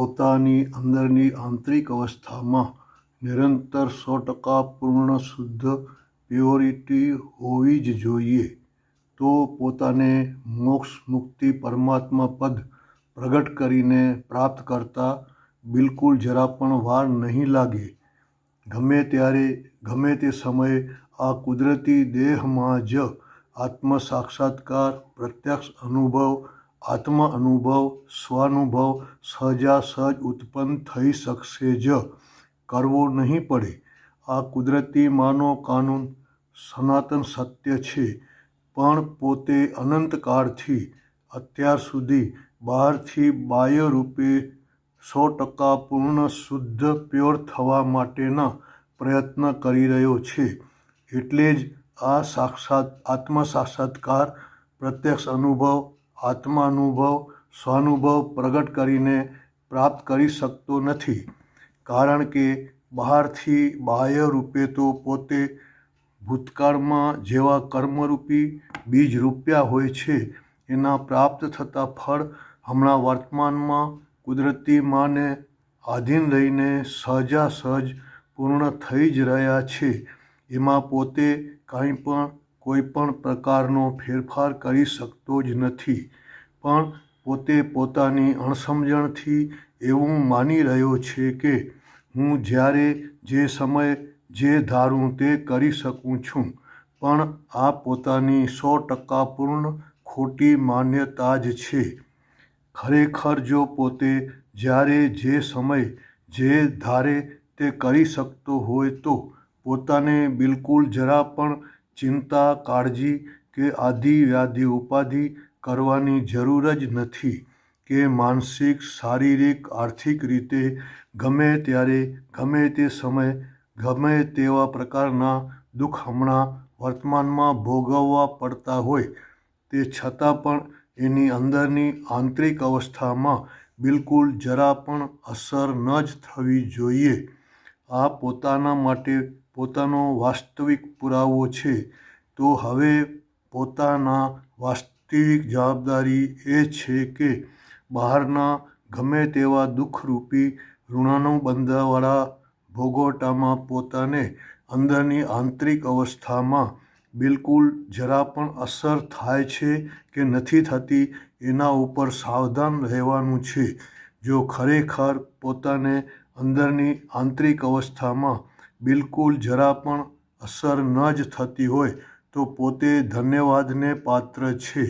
પોતાની અંદરની આંતરિક અવસ્થામાં નિરંતર સો ટકા પૂર્ણ શુદ્ધ પ્યોરિટી હોવી જ જોઈએ. તો પોતાને મોક્ષ મુક્તિ પરમાત્મા પદ પ્રગટ કરીને પ્રાપ્ત કરતા બિલકુલ જરા પણ વાર નહીં લાગે. ગમે ત્યારે, ગમે તે સમયે આ કુદરતી દેહમાં જ આત્મ સાક્ષાત્કાર પ્રત્યક્ષ અનુભવ આત્મ અનુભવ સ્વાનુભવ સહજાસહજ ઉત્પન્ન થઈ શકશે જ. કરવો નહીં પડે. આ કુદરતી માનો કાનૂન સનાતન સત્ય છે. પણ પોતે અનંતકાળથી અત્યાર સુધી બહારથી બાહ્ય રૂપે સો ટકા પૂર્ણ શુદ્ધ, પ્યોર થવા માટેના પ્રયત્ન કરી રહ્યો છે. એટલે જ આ સાક્ષાત આત્મ સાક્ષાત્કાર પ્રત્યક્ષ અનુભવ આત્માનુભવ, સ્વાનુભવ પ્રગટ કરીને પ્રાપ્ત કરી શકતો નથી. કારણ કે બહારથી બાહ્ય રૂપે તો પોતે ભૂતકાળમાં જેવા કર્મરૂપી બીજ રૂપ્યા હોય છે, એના પ્રાપ્ત થતા ફળ હમણાં વર્તમાનમાં કુદરતી માને આધીન રહીને સહજાસહજ પૂર્ણ થઈ જ રહ્યા છે. એમાં પોતે કાંઈ પણ કોઈ પણ પ્રકારનો ફેરફાર કરી શકતો જ નથી. પણ પોતે પોતાની અણસમજણથી એવું માની રહ્યો છે કે હું જ્યારે જે સમયે જે ધારું તે કરી શકું છું, પણ આ પોતાની સો ટકા પૂર્ણ ખોટી માન્યતા જ છે. ખરેખર જો પોતે જ્યારે જે સમય જે ધારે તે કરી શકતો હોય તો પોતાને બિલકુલ જરા પણ ચિંતા, કાળજી કે આદિ વ્યાધિ ઉપાધિ કરવાની જરૂર જ નથી કે માનસિક, શારીરિક, આર્થિક રીતે ગમે ત્યારે, ગમે તે સમય, ગમે તેવા પ્રકારના દુઃખ હમણાં વર્તમાનમાં ભોગવવા પડતા હોય. તે છતાં પણ એની અંદરની આંતરિક અવસ્થામાં બિલકુલ જરા પણ અસર ન જ થવી જોઈએ. આ પોતાના માટે પોતાનો વાસ્તવિક પુરાવો છે. તો હવે પોતાના વાસ્તવિક જવાબદારી એ છે કે બહારના ગમે તેવા દુઃખરૂપી ઋણાનુબંધવાળા ભોગવટામાં પોતાને અંદરની આંતરિક અવસ્થામાં બિલકુલ જરા પણ અસર થાય છે કે નથી થતી એના ઉપર સાવધાન રહેવાનું છે. જો ખરેખર પોતાને અંદરની આંતરિક અવસ્થામાં બિલકુલ જરા પણ અસર ન જ થતી હોય તો પોતે ધન્યવાદને પાત્ર છે.